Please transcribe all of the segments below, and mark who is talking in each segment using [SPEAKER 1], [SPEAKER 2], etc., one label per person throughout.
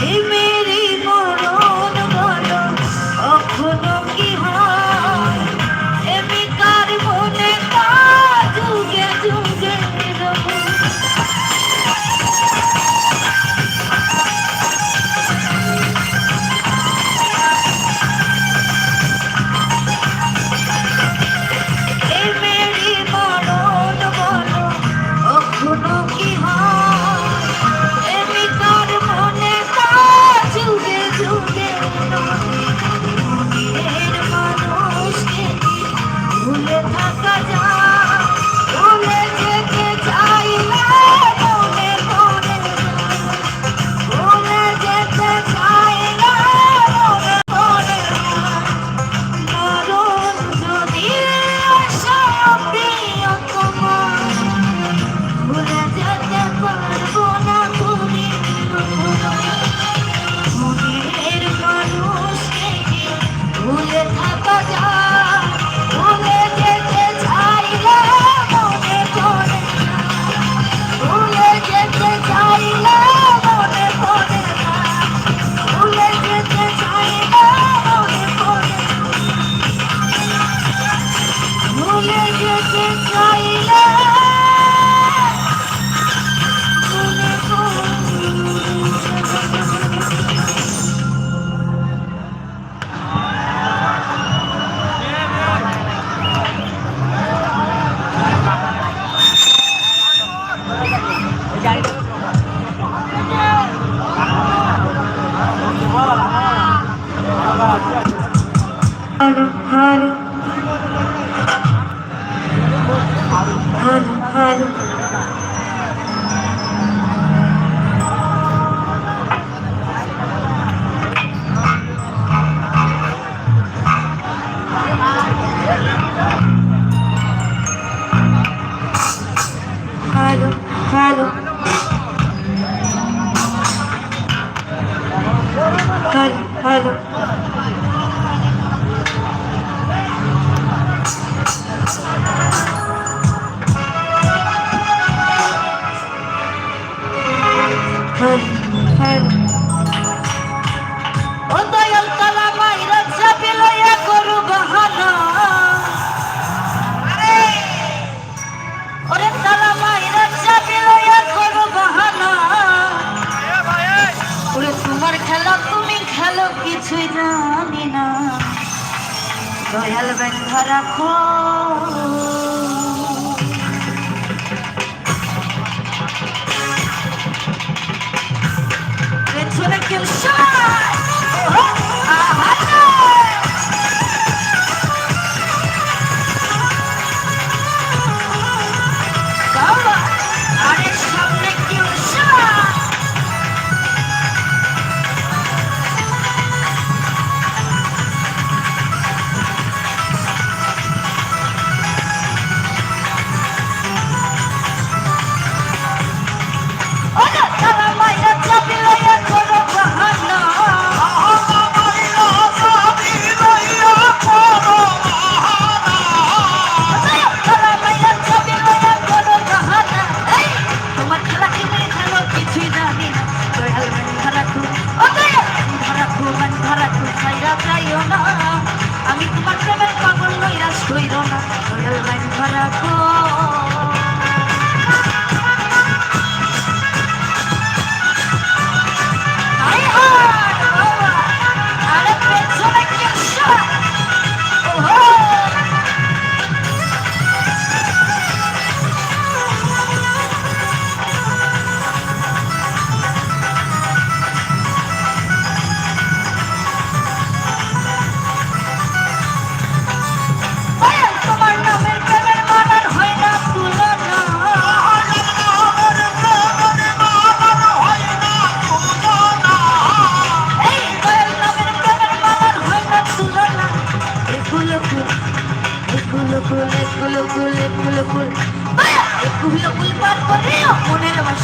[SPEAKER 1] Amen. 那就不要了 para todos.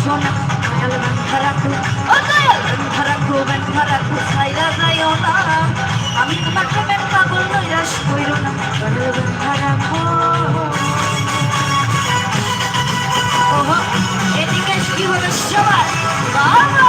[SPEAKER 1] সোনা আয়াল ভারাকু ভারাকু Ben ভারাকু সাইরা যাইও না আমি তোমার প্রেমের পাগল নৈরাশ কইর না আয়াল বেন ভারাকু ওহো এদিকে কি হলো সবার? বাবা!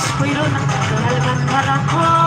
[SPEAKER 2] Spreedle, the Helmet Paracord.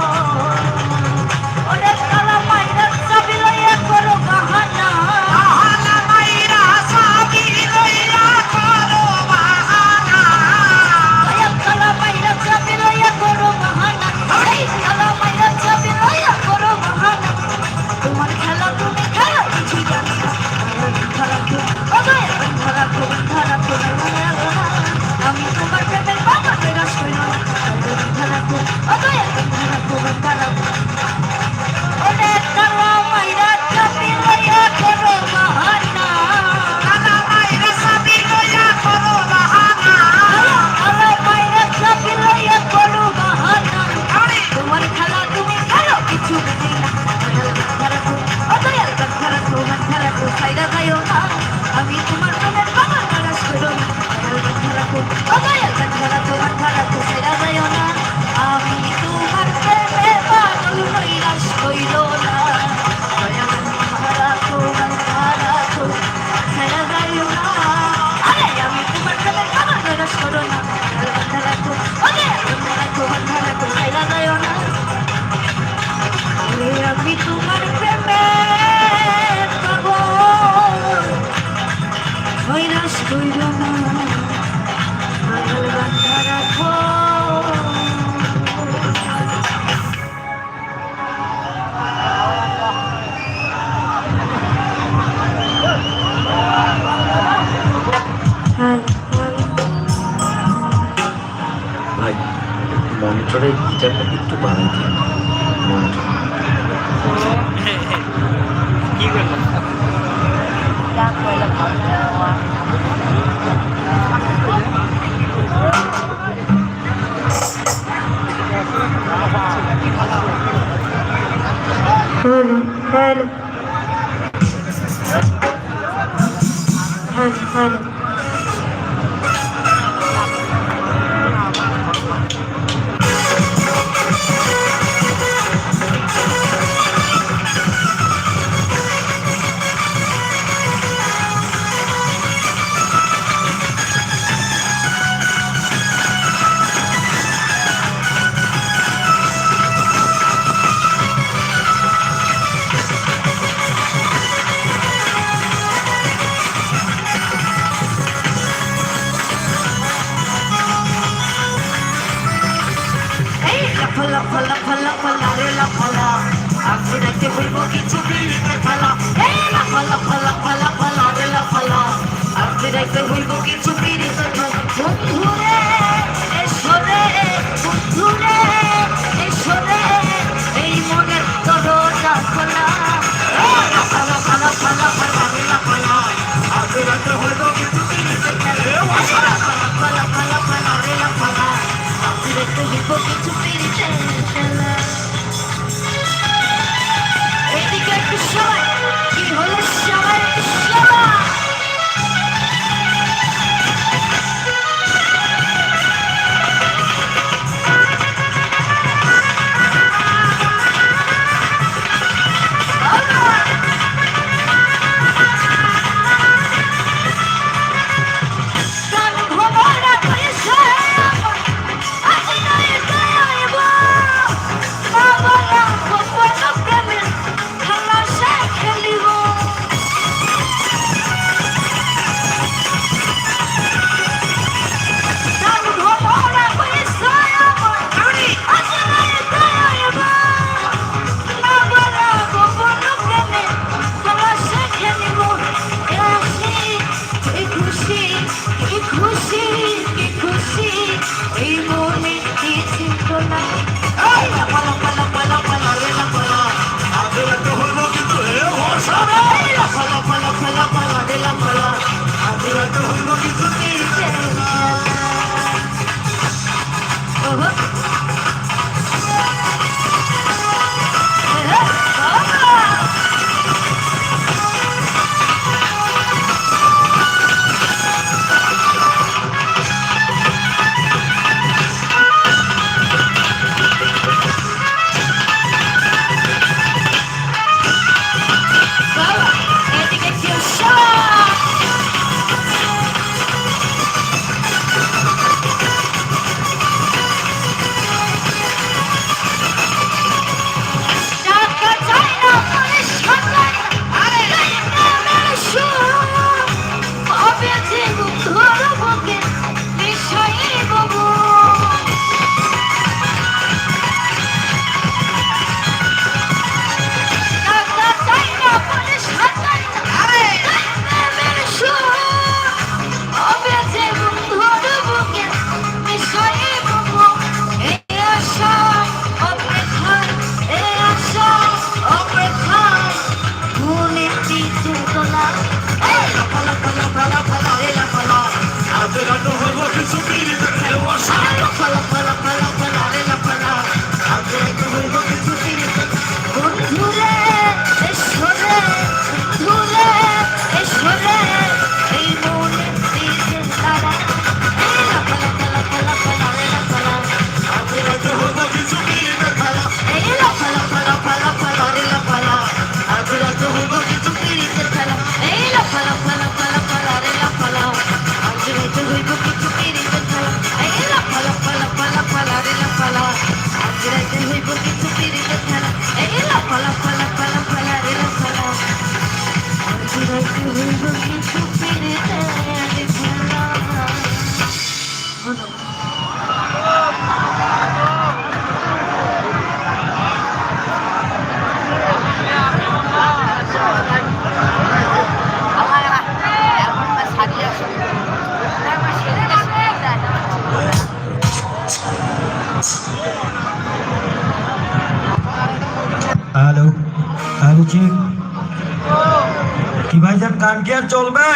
[SPEAKER 2] চলবে?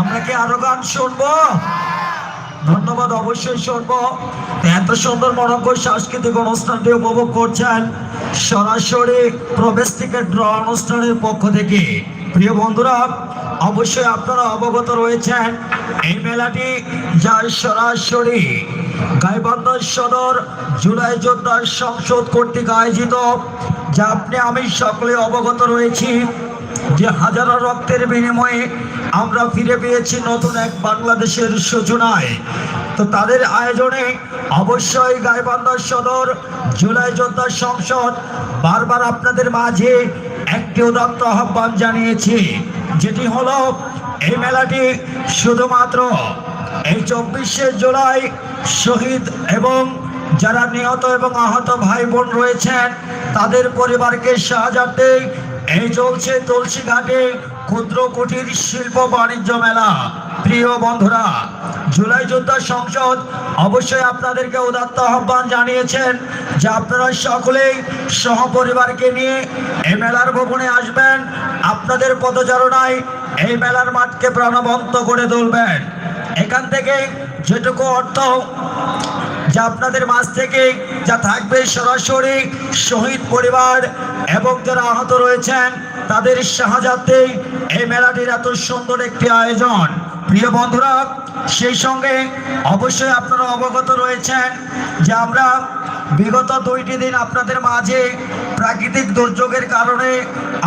[SPEAKER 2] আমরা কি আরও গান শুনব? ধন্যবাদ, অবশ্যই শুনব। এত সুন্দর মনজ্ঞ সাংস্কৃতিক অনুষ্ঠানটি উপভোগ করছেন সরাসরি প্রবেশ থেকে ড্র অনুষ্ঠানের পক্ষ থেকে। প্রিয় বন্ধুরা, অবশ্যই আপনারা অবগত রয়েছেন, এই মেলাটি যার সরাসরি গাইবান্ধা সদর জুলাই যোদ্ধা সংসদ কর্তৃক আয়োজিত, যা আপনি, আমি সকলে অবগত রয়েছি। যে হাজারো রক্তের বিনিময়ে আমরা ফিরে পেয়েছি নতুন এক বাংলাদেশের সূচনায়। তো তাদের আয়োজনে অবশ্যই গাইবান্ধার সদর, জুলাই যোদ্ধা সংসদ, বারবার আপনাদের মাঝে একটি উদাত্ত আহ্বান জানিয়েছি, যেটি হলো এই মেলাটি শুধুমাত্র এই চব্বিশে জুলাই শহীদ এবং যারা নিহত এবং আহত ভাই বোন রয়েছেন, তাদের পরিবারকে সাহায্যার্থে এই চলছে তুলসী ঘাটে ক্ষুদ্র কুটির শিল্প বাণিজ্য মেলা। প্রিয় বন্ধুরা, জুলাই যোদ্ধা সংসদ অবশ্যই আপনাদেরকে উদাত্ত আহ্বান জানিয়েছেন যে আপনারা সকলেই সহপরিবারকে নিয়ে এই মেলার ভবনে আসবেন। আপনাদের পদচারণায় এই মেলার মাঠকে প্রাণবন্ত করে তুলবেন। এখান থেকে যেটুকু অর্থ যা আপনাদের মাঝ থেকে যা থাকবে সরাসরি শহীদ পরিবার এবং যারা আহত রয়েছেন, তাদের সাহায্যার্থে এই মেলাটির এত সুন্দর একটি আয়োজন। প্রিয় বন্ধুরা, সেই সঙ্গে অবশ্যই আপনারা অবগত রয়েছেন যে আমরা বিগত দুইটি দিন আপনাদের মাঝে প্রাকৃতিক দুর্যোগের কারণে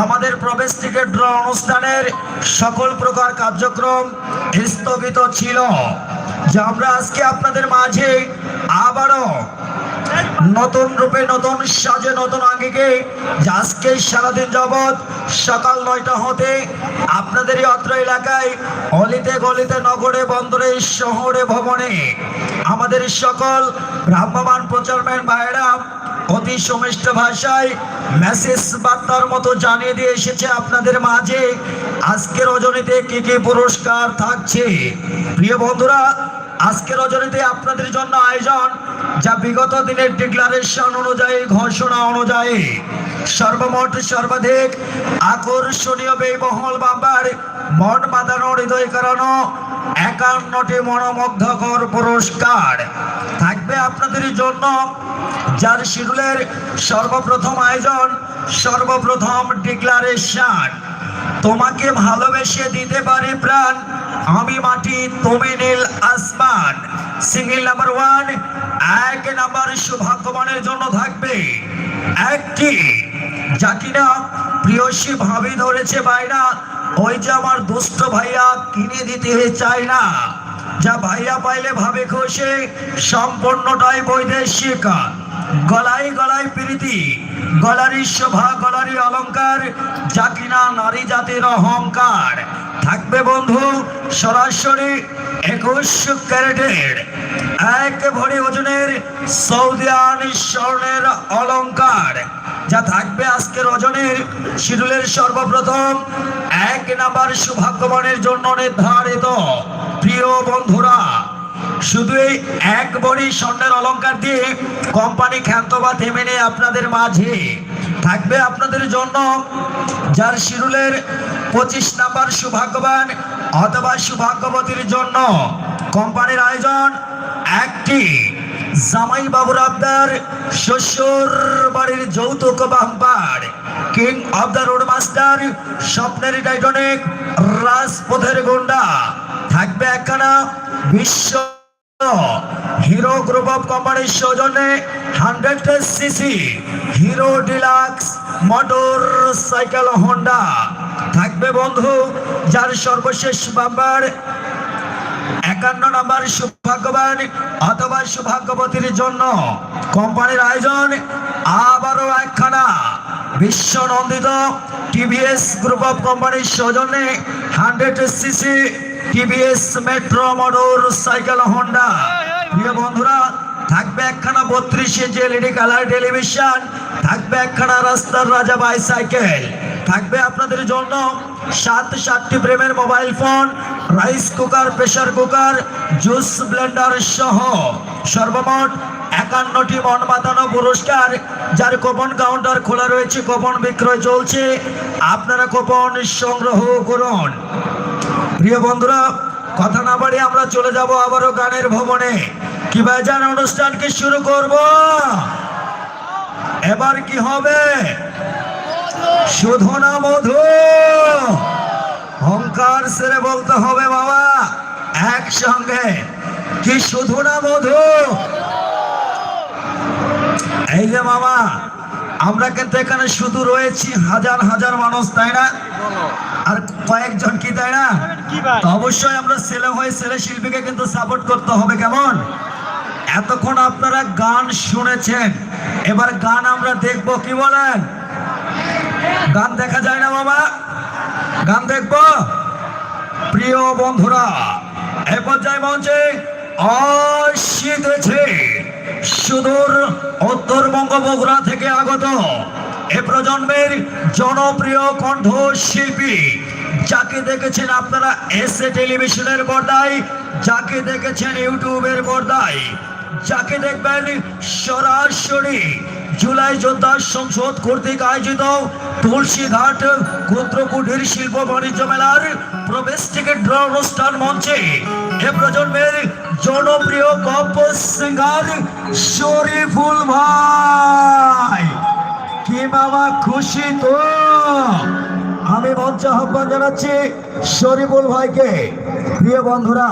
[SPEAKER 2] আমাদের প্রবেশ টিকিট ড্র অনুষ্ঠানের সকল প্রকার কার্যক্রম স্থগিত ছিল, যে আমরা আজকে আপনাদের মাঝে আবারও নতুন রূপে, নতুন সাজে, নতুন আঙ্গিকে আজকে সারাদিন যাবৎ সকাল নয়টা হতে আপনাদেরই অত্র এলাকায় অলিতে গলিতে, নগরে, বন্দরে, শহরে, ভবনে আমাদের সকল ভ্রাম্যমান প্রচারম্যান ভাইয়েরা অতি সমিষ্ট ভাষায় মেসেজ বার্তার মতো জানিয়ে দিয়ে এসেছে আপনাদের মাঝে। আজকের রজনীতে কি কি পুরস্কার থাকছে? প্রিয় বন্ধুরা আজকের রজনীতে আপনাদের জন্য আয়োজন যা বিগত দিনের ডিক্লারেশন অনুযায়ী, ঘোষণা অনুযায়ী সর্বমোট সর্বাধিক আকর্ষণীয় ব্যয়বহল বাম্বার মন বাঁধানো, হৃদয় করানো একান্নটি মনোমুগ্ধকর পুরস্কার থাকবে আপনাদের জন্য, যার শিডিউলের সর্বপ্রথম আয়োজন, সর্বপ্রথম ডিক্লারেশন তোমাকে ভালোবেসে দিতে পারে প্রাণ। আমি মাটি তুমি নীল আসমান। সিঙ্গেল নাম্বার ওয়ান, এক নাম্বার সৌভাগ্যবানের জন্য থাকবে একটি। যা কিনা প্রিয়সী ভাবি ধরেছে বাইরা ওই যে আমার দুষ্ট ভাইয়া কিনে দিতে চায় না। যা ভাইয়া পাইলে ভাবে খুশি সম্পূর্ণটাই বৈদেশিক। গলায় গলায় প্রীতি গলারি শোভা গলারি অলংকার যা কিনা নারী জাতির অহংকার। থাকবে বন্ধু সরাসরি একুশ ক্যারেটের, এক ভরি ওজনের সৌদিয়ান স্বর্ণের অলংকার, যা থাকবে আজকের ওজনের শিডিউলের সর্বপ্রথম। এক নাম্বার সৌভাগ্যবানের জন্য নির্ধারিত। প্রিয় বন্ধুরা শুধু এই এক বড়ি স্বর্ণের অলংকার দিয়ে কোম্পানি খ্যান্ত বা থেমে নেই আপনাদের মাঝে। থাকবে আপনাদের জন্য যার শিরুলের পঁচিশ নাম্বার সৌভাগ্যবান অথবা সৌভাগ্যবতীর জন্য কোম্পানির আয়োজন একটি জামাই বাবুর আবদার শ্বশুর বাড়ির যৌতুক bumper king of the road master, স্বপ্নের টাইটনিক, রাজপথের গুন্ডা। থাকবে একখানা বিশ্ব হিরো গ্রুপ অফ কোম্পানির সৌজন্যে hundred CC Hero Deluxe motorcycle Honda থাকবে বন্ধু, যার সর্বশেষ বাম্বার একান্ন নম্বর সৌভাগ্যবান অথবা সৌভাগ্যবতীর জন্য কোম্পানির আয়োজন আবারও একখানা। বিশ্ব নন্দিত টিভিএস গ্রুপ অফ কোম্পানির সৌজন্যে hundred CC TVS Metro motorcycle Honda. প্রিয় বন্ধুরা, থাকবে একখানা বত্রিশ ইঞ্চি এলইডি কালার টেলিভিশন থাকবে একখানা রাস্তার রাজা বাইসাইকেল থাকবে আপনাদের জন্য সাত সাতটি প্রেমের mobile phone rice cooker pressure cooker juice blender সহ সর্বমোট একান্নটি মন মাতানো পুরস্কার, যার কোপন কাউন্টার খোলা রয়েছে কোপন বিক্রয় চলছে। আপনারা কোপন সংগ্রহ করুন। প্রিয় বন্ধুরা, কথা না বাড়িয়ে আমরা চলে যাব আবারও গানের ভবনে। কি বাজান অনুষ্ঠানকে শুরু করব? এবার কি হবে? শুধু না মধু? হংকার সেরে বলতে হবে বাবা, একসঙ্গে। কি শুধু না মধু? এই যে মামা, আমরা কিন্তু এখানে শুধু রয়েছি হাজার হাজার মানুষ, তাই না? কয়েকজন কি তাই না? তো অবশ্যই আমরা ছেলে হয়ে ছেলে শিল্পীকে কিন্তু সাপোর্ট করতে হবে কেমন? এতক্ষণ আপনারা গান শুনেছেন। এবার গান আমরা দেখব কি বলেন? গান দেখা যায় না বাবা? গান দেখব? প্রিয় বন্ধুরা এ পর্যায়ে মঞ্চে আসিতেছে সুদূর উত্তরবঙ্গ বগুড়া থেকে আগত এ প্রজন্মের জনপ্রিয় কণ্ঠ শিল্পী যাকে দেখেছেন আপনারা এসএ টেলিভিশনের পর্দায়, যাকে দেখেছেন ইউটিউবের পর্দায়, যাকে দেখবেন সরাসরি জুলাই যোদ্ধা সংসদ কর্তৃক আয়োজিত তুলসীঘাট ক্ষুদ্র কুটির শিল্প বাণিজ্য মেলার প্রবেশ টিকিট ড্র অনুষ্ঠান মঞ্চে এ প্রজন্মের জনপ্রিয় কপ সিঙ্গার শরীফুল ভাই। কি বাবা খুশি তো? আমি মঞ্চ আহ্বান জানাচ্ছি শরীফুল ভাইকে। প্রিয় বন্ধুরা